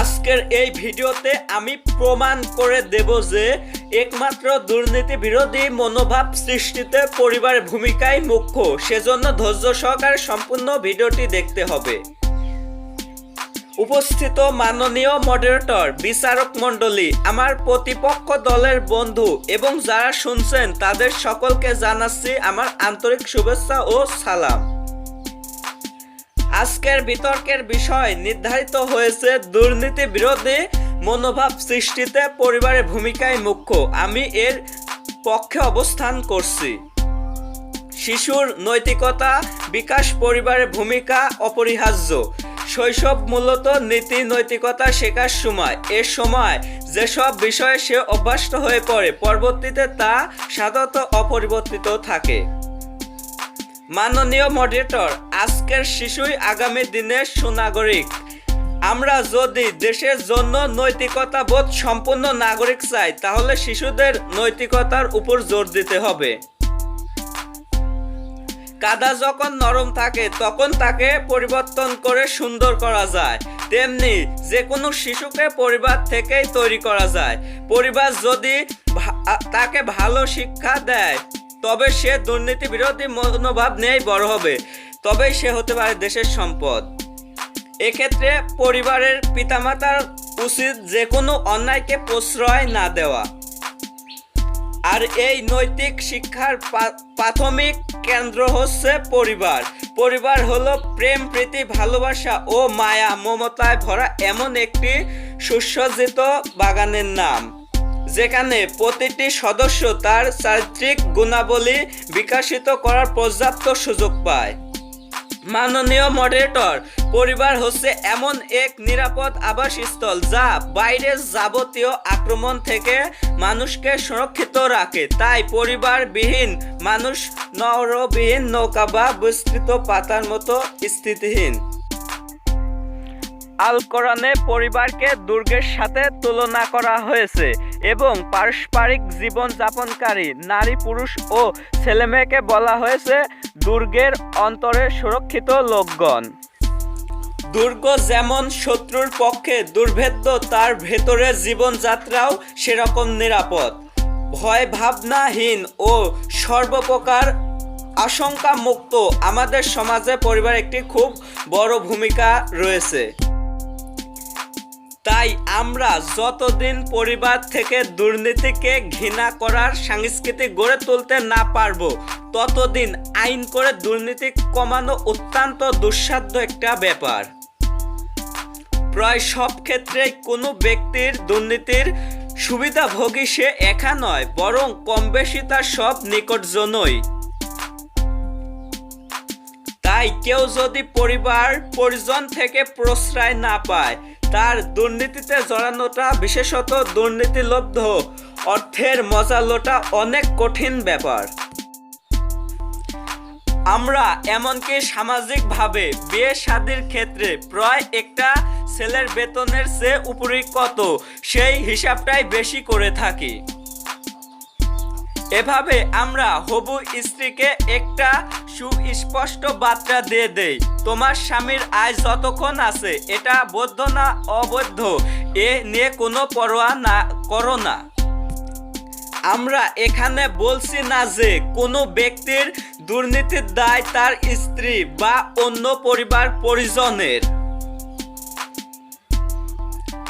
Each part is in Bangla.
আজকের এই ভিডিওতে আমি প্রমাণ করে দেব যে একমাত্র দুর্নীতি বিরোধী মনোভাব সৃষ্টিতে পরিবারের ভূমিকাই মুখ্য। সেজন্য ধৈর্য সহকারে সম্পূর্ণ ভিডিওটি দেখতে হবে। উপস্থিত মাননীয় মডারেটর বিচারক মণ্ডলী, আমার প্রতিপক্ষ দলের বন্ধু এবং যারা শুনছেন, তাদের সকলকে জানাচ্ছি আমার আন্তরিক শুভেচ্ছা ও সালাম। আজকের বিতর্কের বিষয় নির্ধারিত হয়েছে দুর্নীতি বিরোধী মনোভাব সৃষ্টিতে পরিবারের ভূমিকাই মুখ্য। আমি এর পক্ষে অবস্থান করছি। শিশুর নৈতিকতা, বিকাশ, পরিবারের ভূমিকা অপরিহার্য। শৈশব মূলত নীতি, নৈতিকতা শেখার সময়। এ সময় যেসব বিষয়ে সে অভ্যস্ত হয়ে পড়ে, পরবর্তীতে তা সাধারণত অপরিবর্তিত থাকে। মাননীয় মডারেটর আজকের শিশুই আগামী দিনের সুনাগরিক। আমরা যদি দেশের জন্য নৈতিকতা বোধ সম্পূর্ণ নাগরিক চাই, তাহলে শিশুদের নৈতিকতার উপর জোর দিতে হবে। কাদা যখন নরম থাকে, তখন তাকে পরিবর্তন করে সুন্দর করা যায়। তেমনি যে কোনো শিশুকে পরিবার থেকেই তৈরি করা যায়। পরিবার যদি তাকে ভালো শিক্ষা দেয় তবে সে দুর্নীতি বিরোধী মনোভাব নিয়েই বড় হবে। তবেই সে হতে পারে দেশের সম্পদ। এক্ষেত্রে পরিবারের পিতামাতার উচিত যে কোনো অন্যায়কে প্রশ্রয় না দেওয়া। আর এই নৈতিক শিক্ষার প্রাথমিক কেন্দ্র হচ্ছে পরিবার। পরিবার হলো প্রেম, প্রীতি, ভালোবাসা ও মায়া, মমতায় ভরা এমন একটি সুসজ্জিত বাগানের নাম। যেখানে প্রতিটি সদস্য তার চারিত্রিক গুণাবলী বিকাশিত করার পর্যাপ্ত সুযোগ পায়। মাননীয় মডারেটর পরিবার হচ্ছে এমন এক নিরাপদ আবাসস্থল যা বাইরের যাবতীয় আক্রমণ থেকে মানুষকে সুরক্ষিত রাখে। তাই পরিবারবিহীন মানুষ নরবিহীন নৌকা বা বিস্তৃত পাতার মতো স্থিতিহীন। আল কোরআনে পরিবারকে দুর্গের সাথে তুলনা করা হয়েছে। এবং পারস্পরিক জীবন যাপনকারী নারী, পুরুষ ও ছেলেমেয়েকে বলা হয়েছে দুর্গের অন্তরে সুরক্ষিত লোকগণ। দুর্গ যেমন শত্রুর পক্ষে দুর্ভেদ্য, তার ভেতরে জীবনযাত্রাও সেরকম নিরাপদ। ভয় ভাবনাহীন ও সর্বপ্রকার আশঙ্কা মুক্ত আমাদের সমাজে পরিবার একটি খুব বড় ভূমিকা রয়েছে। তাই আমরা যতদিন পরিবার থেকে দুর্নীতিকে ঘৃণা করার সংস্কৃতি গড়ে তুলতে না পারব, ততদিন আইন করে দুর্নীতি কমানো অত্যন্ত দুঃসাধ্য একটা ব্যাপার। প্রায় সব ক্ষেত্রেই কোনো ব্যক্তির দুর্নীতির সুবিধাভোগী সে একা নয়, বরং কম বেশি তার সব নিকটজনই। তাই কেউ যদি পরিবার, পরিজন থেকে প্রশ্রয় না পায়, তার দুর্নীতিতে জড়ানোটা বিশেষত দুর্নীতিলব্ধ অর্থের মজা লোটা অনেক কঠিন ব্যাপার। আমরা এমনকি সামাজিকভাবে বিয়ে শাদির ক্ষেত্রে প্রায় একটা ছেলের বেতনের চেয়ে উপরে কত, সেই হিসাবটাই বেশি করে থাকি। এভাবে আমরা হবু স্ত্রীকে একটা সুস্পষ্ট বার্তা দিয়ে দেই। তোমার স্বামীর আয় যতক্ষণ আছে, এটা বৈধ না অবৈধ, এ নিয়ে কোনো পরোয়া না, করো না। আমরা এখানে বলছি না যে কোনো ব্যক্তির দুর্নীতির দায় তার স্ত্রী বা অন্য পরিবার পরিজনের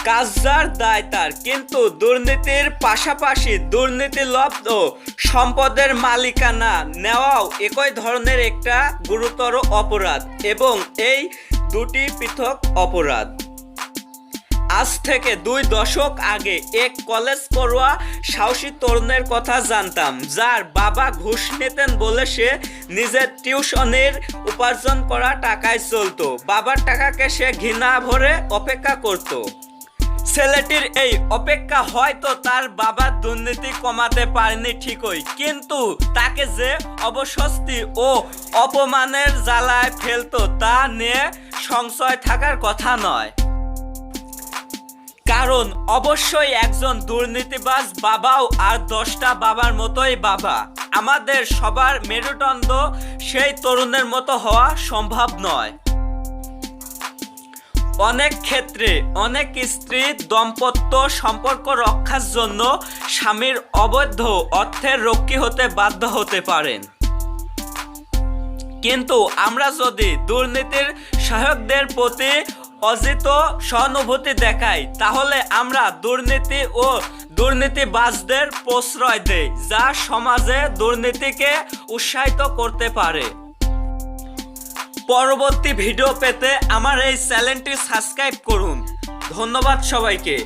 কাজদার দায় তার। কিন্তু দুর্নীতির পাশাপাশি দুর্নীতিলব্ধ সম্পদের মালিকানা নেওয়াও একই ধরনের একটা গুরুতর অপরাধ এবং এই দুটি পৃথক অপরাধ। আজ থেকে দুই দশক আগে এক কলেজ পড়ুয়া সাহসী তরুণের কথা জানতাম, যার বাবা ঘুষ নিতেন বলে সে নিজের টিউশনের উপার্জন করা টাকায় চলতো। বাবার টাকাকে সে ঘৃণা ভরে অপেক্ষা করতো। ছেলেটির এই অপেক্ষা হয়তো তার বাবার দুর্নীতি কমাতে পারেনি ঠিকই। কিন্তু তাকে যে অবস্বস্তি ও অপমানের জ্বালায় ফেলতো তা নিয়ে সংশয় থাকার কথা নয়। কারণ অবশ্যই একজন দুর্নীতিবাজ বাবাও আর দশটা বাবার মতোই বাবা। আমাদের সবার মেরুদণ্ড সেই তরুণের মতো হওয়া সম্ভব নয়। অনেক ক্ষেত্রে অনেক স্ত্রী দম্পত্য সম্পর্ক রক্ষার জন্য স্বামীর অবৈধ অর্থের রক্ষী হতে বাধ্য হতে পারেন। কিন্তু আমরা যদি দুর্নীতির সহায়কদের প্রতি অজিত সহানুভূতি দেখাই, তাহলে আমরা দুর্নীতি ও দুর্নীতিবাজদের প্রশ্রয় দেই, যা সমাজে দুর্নীতিকে উৎসাহিত করতে পারে। পরবর্তী ভিডিও পেতে আমার এই চ্যানেলটি সাবস্ক্রাইব করুন। ধন্যবাদ সবাইকে।